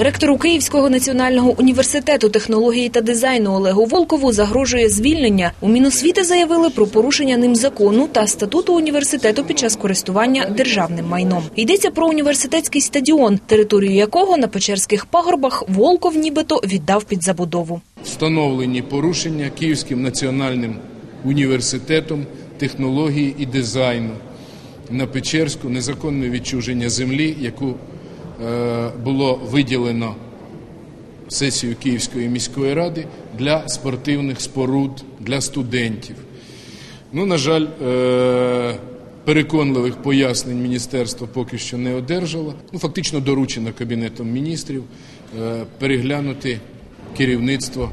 Ректору Київського національного університету технології та дизайну Олегу Волкову загрожує звільнення. У Міносвіти заявили про порушення ним закону та статуту університету під час користування державним майном. Йдеться про університетський стадіон, територію якого на Печерських пагорбах Волков нібито віддав під забудову. встановлені порушення Київським національним університетом технології і дизайну на Печерську незаконне відчуження землі, яку було виділено сесію Київської міської ради для спортивних споруд для студентів. Ну, на жаль, е, переконливих пояснень міністерство поки що не одержало. Ну, фактично доручено Кабінетом міністрів е, переглянути керівництво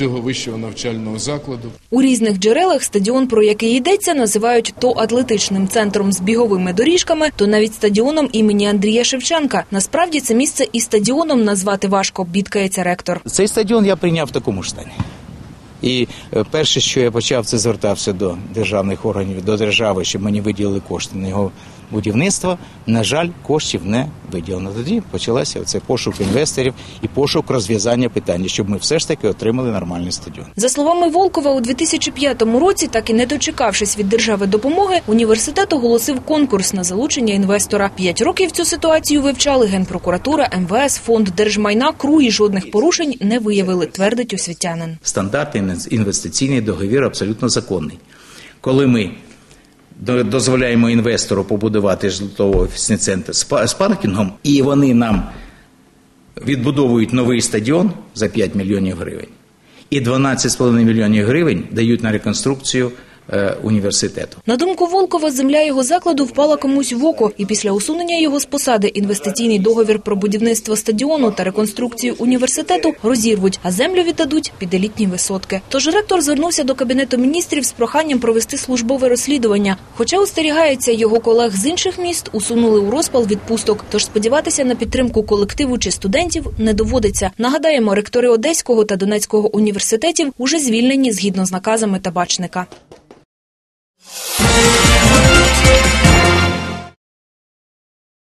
цього вищого навчального закладу. У різних джерелах стадіон, про який йдеться, називають то атлетичним центром з біговими доріжками, то навіть стадіоном імені Андрія Шевченка. Насправді це місце і стадіоном назвати важко, бідкається ректор. Цей стадіон я прийняв в такому ж стані. І е, перше, що я почав, це звертався до державних органів, до держави, щоб мені виділили кошти на його будівництво. На жаль, коштів не виділено. Тоді почалася оце пошук інвесторів і пошук розв'язання питання, щоб ми все ж таки отримали нормальний стадіон. За словами Волкова, у 2005 році, так і не дочекавшись від держави допомоги, університет оголосив конкурс на залучення інвестора. П'ять років цю ситуацію вивчали Генпрокуратура, МВС, фонд держмайна, КРУ і жодних порушень не виявили, твердить освітянин. Стандартний інвестиційний договір абсолютно законний. Коли ми дозволяємо інвестору побудувати житлово-офісний центр з паркінгом, і вони нам відбудовують новий стадіон за 5 мільйонів гривень, і 12,5 мільйонів гривень дають на реконструкцію університету. На думку Волкова, земля його закладу впала комусь в око, і після усунення його з посади інвестиційний договір про будівництво стадіону та реконструкцію університету розірвуть, а землю віддадуть під елітні висотки. Тож ректор звернувся до кабінету міністрів з проханням провести службове розслідування. Хоча остерігається його колег з інших міст, усунули у розпал відпусток. Тож сподіватися на підтримку колективу чи студентів не доводиться. Нагадаємо, ректори Одеського та Донецького університетів уже звільнені згідно з наказами табачника. you